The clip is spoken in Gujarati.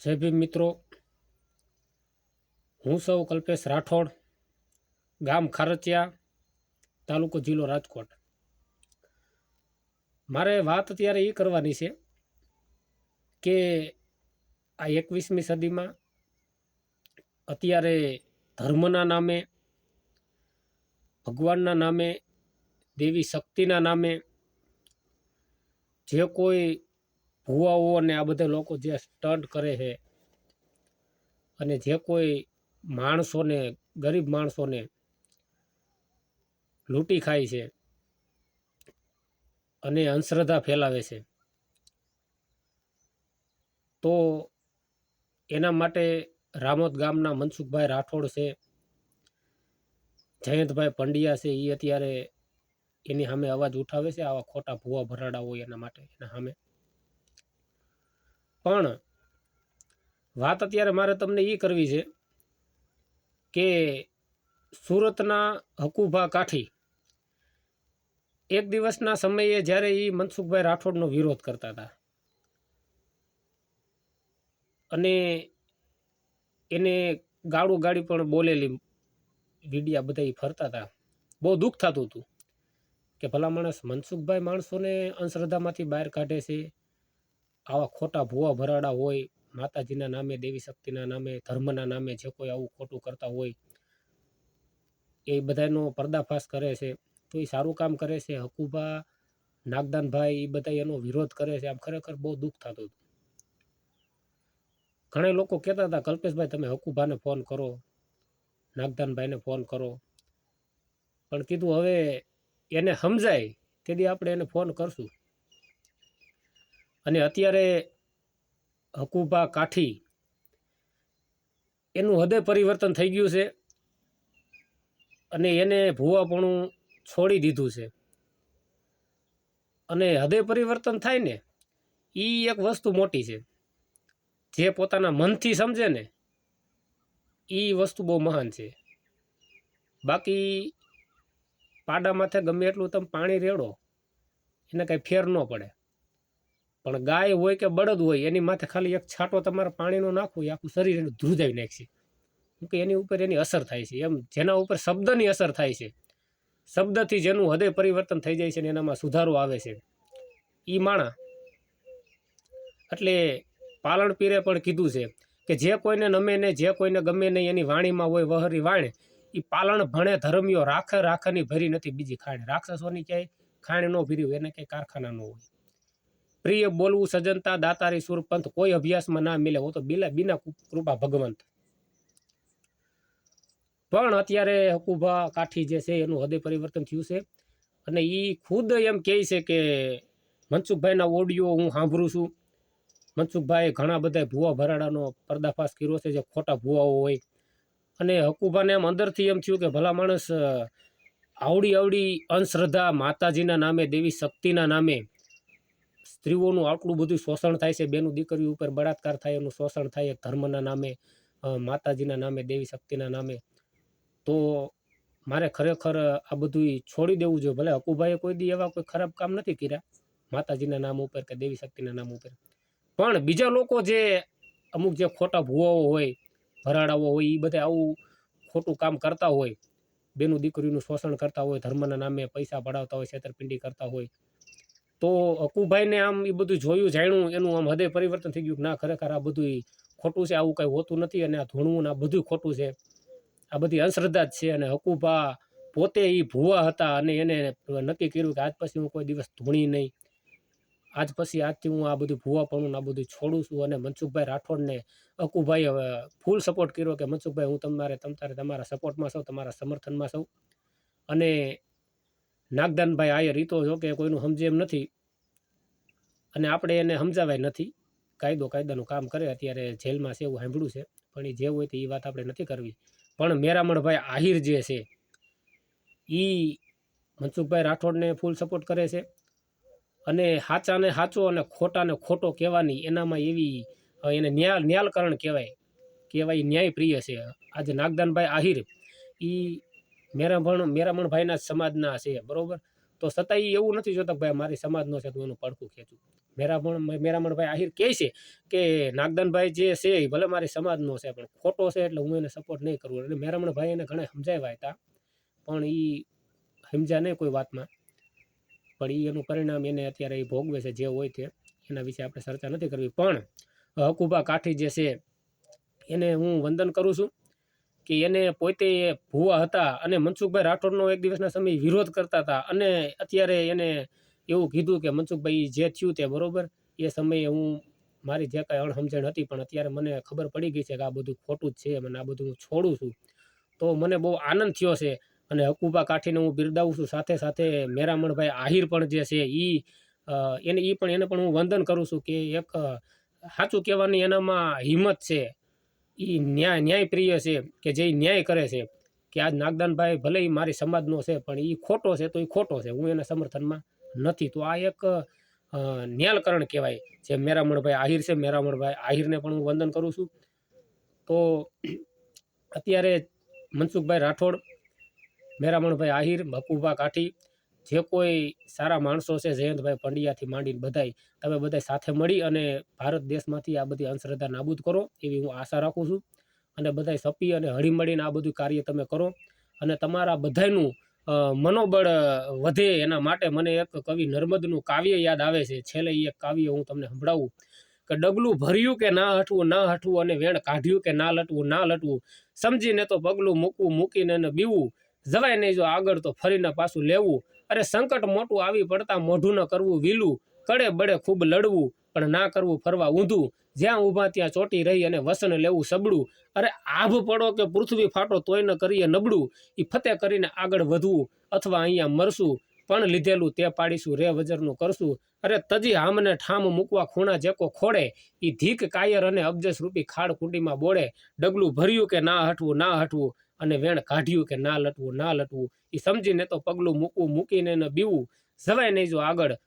જય ભીમ મિત્રો. હું સૌ કલ્પેશ રાઠોડ, ગામ ખારચિયા, તાલુકો જિલ્લો રાજકોટ. મારે વાત અત્યારે એ કરવાની છે કે આ એકવીસમી સદીમાં અત્યારે ધર્મના નામે, ભગવાનના નામે, દેવી શક્તિના નામે જે કોઈ ભુવાઓ ને આ બધા લોકો જે સ્ટન્ટ કરે છે અને જે કોઈ માણસોને, ગરીબ માણસોને લૂંટી ખાય છે અને અંધશ્રદ્ધા ફેલાવે છે. તો એના માટે રામોદ ગામના મનસુખભાઈ રાઠોડ છે, જયંતભાઈ પંડ્યા છે એ અત્યારે એની સામે અવાજ ઉઠાવે છે, આવા ખોટા ભૂવા ભરાડા હોય એના માટે, એના સામે. પણ વાત અત્યારે મારે તમને એ કરવી છે કે સુરતના હકુભા કાઠી એક દિવસના સમયે જ્યારે એ મનસુખભાઈ રાઠોડનો વિરોધ કરતા હતા. અને એને ગાળું ગાડી પણ બોલેલી વિડિયા બધા ફરતા હતા. બહુ દુઃખ થતું હતું કે ભલા માણસ મનસુખભાઈ માણસોને અંધશ્રદ્ધામાંથી બહાર કાઢે છે આવા ખોટા ભૂવા ભરાડા હોય, માતાજીના નામે, દેવી શક્તિના નામે, ધર્મના નામે જે કોઈ આવું ખોટું કરતા હોય, એ બધાનો પર્દાફાશ કરે છે. તો એ સારું કામ કરે છે. હકુભા, નાગદાનભાઈ એ બધા એનો વિરોધ કરે છે. આમ ખરેખર બહુ દુઃખ થતું હતું. ઘણા લોકો કહેતા હતા, કલ્પેશભાઈ, તમે હકુભાને ફોન કરો, નાગદાનભાઈને ફોન કરો. પણ કીધું, હવે એને સમજાય, તેથી આપણે એને ફોન કરશું. અને અત્યારે હકુભા કાઠી એનું હૃદય પરિવર્તન થઈ ગયું છે અને એને ભૂવાપણું છોડી દીધું છે. અને હૃદય પરિવર્તન થાય ને એ એક વસ્તુ મોટી છે. જે પોતાના મનથી સમજે ને એ વસ્તુ બહુ મહાન છે. બાકી પાડા માથે ગમે એટલું તમે પાણી રેડો, એને કાંઈ ફેર ન પડે. પણ ગાય હોય કે બળદ હોય, એની માથે ખાલી એક છાંટો તમારે પાણીનો નાખવું એ આખું શરીર એનું ધ્રુજાવી નાખશે. કે એની ઉપર એની અસર થાય છે. એમ જેના ઉપર શબ્દની અસર થાય છે. શબ્દથી જેનું હૃદય પરિવર્તન થઈ જાય છે ને એનામાં સુધારો આવે છે. એ માણા એટલે પાલણ પીરે પણ કીધું છે કે જે કોઈને નમે ને જે કોઈને ગમે નહીં એની વાણીમાં હોય વહરી વાણે એ પાલણ ભણે ધર્મીઓ રાખે રાખની ભરી નથી બીજી ખાણ. રાક્ષસોની ક્યાંય ખાણ ન ભર્યું, એને ક્યાંય કારખાના ન હોય. પ્રિય બોલવું સજનતા દાતારી, સુરપંથ કોઈ અભ્યાસમાં ના મિલે. હું તો બિલા બિના કૃપા ભગવંત. પણ અત્યારે હકુભા કાઠી જે છે એનું હૃદય પરિવર્તન થયું છે. અને એ ખુદ એમ કહે છે કે, મનસુખભાઈના ઓડિયો હું સાંભળું છું. મનસુખભાઈએ ઘણા બધા ભૂવા ભરાડાનો પર્દાફાશ કર્યો છે, જે ખોટા ભૂવાઓ હોય. અને હકુભાને એમ અંદરથી એમ થયું કે, ભલા માણસ આવડી આવડી અંધશ્રદ્ધા માતાજીના નામે, દેવી શક્તિના નામે સ્ત્રીઓનું આટલું બધું શોષણ થાય છે. બેનું દીકરી ઉપર બળાત્કાર થાય, એનું શોષણ થાય ધર્મના નામે માતાજીના નામે, દેવી શક્તિના નામે. તો મારે ખરેખર આ બધું છોડી દેવું જોઈએ. ભલે હકુભાઈએ કોઈ દી એવા કોઈ ખરાબ કામ નથી કર્યા, માતાજીના નામ ઉપર કે દેવી શક્તિના નામ ઉપર. પણ બીજા લોકો જે અમુક જે ખોટા ભુવાઓ હોય, ભરાડાઓ હોય એ બધા આવું ખોટું કામ કરતા હોય, બેનું દીકરીનું શોષણ કરતા હોય, ધર્મના નામે પૈસા પડાવતા હોય, છેતરપિંડી કરતા હોય તો અકુભાઈને આમ એ બધું જોયું, જાણ્યું, એનું આમ હૃદય પરિવર્તન થઈ ગયું ના, ખરેખર આ બધું ખોટું છે, આવું કંઈ હોતું નથી અને આ ધૂણવું આ બધું ખોટું છે. આ બધી અંધશ્રદ્ધા જ છે અને હકુભા પોતે એ ભૂવા હતા અને એને નક્કી કર્યું કે આજ પછી હું કોઈ દિવસ ધૂણી નહીં. આજ પછી આજથી હું આ બધું ભૂવાપણું આ બધું છોડું છું અને મનસુખભાઈ રાઠોડને અકુભાઈ હવે ફૂલ સપોર્ટ કર્યો કે મનસુખભાઈ હું તમારે તમારે તમારા સપોર્ટમાં છું, તમારા સમર્થનમાં છું. અને નાગદાનભાઈ આયર એ તો જો કે કોઈનું સમજે એમ નથી. અને આપણે એને સમજાવાય નથી. કાયદો કાયદાનું કામ કરે, અત્યારે જેલમાં છે એવું સાંભળ્યું છે. પણ એ જે હોય તો એ વાત આપણે નથી કરવી. પણ મેરામણભાઈ આહિર જે છે એ મનસુખભાઈ રાઠોડને ફૂલ સપોર્ટ કરે છે. અને સાચાને સાચો અને ખોટાને ખોટો કહેવાની એનામાં એવી એને ન્યાય ન્યાલકરણ કહેવાય. કહેવાય ન્યાયપ્રિય છે. આજે નાગદાનભાઈ આહિર એ મેરામણ, મેરામણભાઈના સમાજના છે, બરોબર? તો છતાં એવું નથી જોતા ભાઈ મારી સમાજનો છે તો એનું પડખું ખેંચું. મેરામણ મેરામણભાઈ આહિર કહે છે કે નાગદાનભાઈ જે છે એ ભલે મારી સમાજનો છે પણ ખોટો છે એટલે હું એને સપોર્ટ નહીં કરું. એટલે મેરામણભાઈ એને ઘણા સમજાવ્યા હતા, પણ એ સમજ્યા નહીં કોઈ વાતમાં. પણ એ એનું પરિણામ એને અત્યારે એ ભોગવે છે જે હોય તે, એના વિશે આપણે ચર્ચા નથી કરવી. પણ હકુબા કાઠી જે છે, એને હું વંદન કરું છું. કે એને પોતે ભૂવા હતા અને મનસુખભાઈ રાઠોડનો એક દિવસના સમય વિરોધ કરતા હતા. અને અત્યારે એને એવું કીધું કે મનસુખભાઈ જે થયું તે બરાબર, એ સમયે હું મારી જે કાંઈ અણસમજણ હતી, પણ અત્યારે મને ખબર પડી ગઈ છે કે આ બધું ખોટું જ છે મને આ બધું હું છોડું છું. તો મને બહુ આનંદ થયો છે અને હકુબા કાઠીને હું બિરદાવું છું. સાથે સાથે મેરામણભાઈ આહિર પણ જે છે એ એને એ પણ એને પણ હું વંદન કરું છું કે એક સાચું કહેવાની એનામાં હિંમત છે. એ ન્યાય ન્યાયપ્રિય છે કે જે ન્યાય કરે છે કે આજ નાગદાનભાઈ ભલે એ મારી સમાજનો છે, પણ એ ખોટો છે તો એ ખોટો છે. હું એના સમર્થનમાં નથી. તો આ એક ન્યાલકરણ કહેવાય જે મેરામણભાઈ આહિર છે. મેરામણભાઈ આહિરને પણ હું વંદન કરું છું. તો અત્યારે મનસુખભાઈ રાઠોડ, મેરામણભાઈ આહિર મકુભા કાઠી જે કોઈ સારા માણસો છે, જયંતભાઈ પંડ્યાથી માંડીને બધાય, તમે બધાય સાથે મળી અને ભારત દેશમાંથી આ બધી અંધશ્રદ્ધા નાબૂદ કરો એવી હું આશા રાખું છું. અને બધાય સપી અને હળીમળીને આ બધું કાર્ય તમે કરો. અને તમારા બધાયનું મનોબળ વધે એના માટે મને એક કવિ નર્મદનું કાવ્ય યાદ આવે છે. છેલ્લે એ કાવ્ય હું તમને સંભળાવું. કે ડગલું ભર્યું કે ના હટવું ના હટવું અને વેણ કાઢ્યું કે ના લટવું ના લટવું. સમજીને તો પગલું મૂકવું, મૂકીને બીવું. જવાય નહીં જો આગળ તો ફરીને પાછું લેવું. અરે સંકટ મોટું આવી પડતા મોઢું ન કરવું વીલું, કડે બડે ખૂબ લડવું, પણ ના કરવું ફરવા ઊંધું. જ્યાં ઊભા ત્યાં ચોટી રહી અને વસન લેવું સબડું. અરે આભ પડો કે પૃથ્વી ફાટો તોય ન કરીએ નબળું. એ ફતે કરીને આગળ વધવું અથવા અહીંયા મરશું, પણ લીધેલું તે પાડીશું, રે વજરનું કરશું. અરે તજી હામને ઠામ મૂકવા ખૂણા જેકો ખોડે એ ધીક કાયર અને અબજસ રૂપી ખાડ કુંડીમાં બોળે, ડગલું ભર્યું કે ના હટવું ના હટવું. અને વેણ કાઢ્યું કે ના લટવું ના લટવું. એ સમજીને તો પગલું મૂકવું, મૂકીને ને બીવું. જવાય નહીં જો આગળ.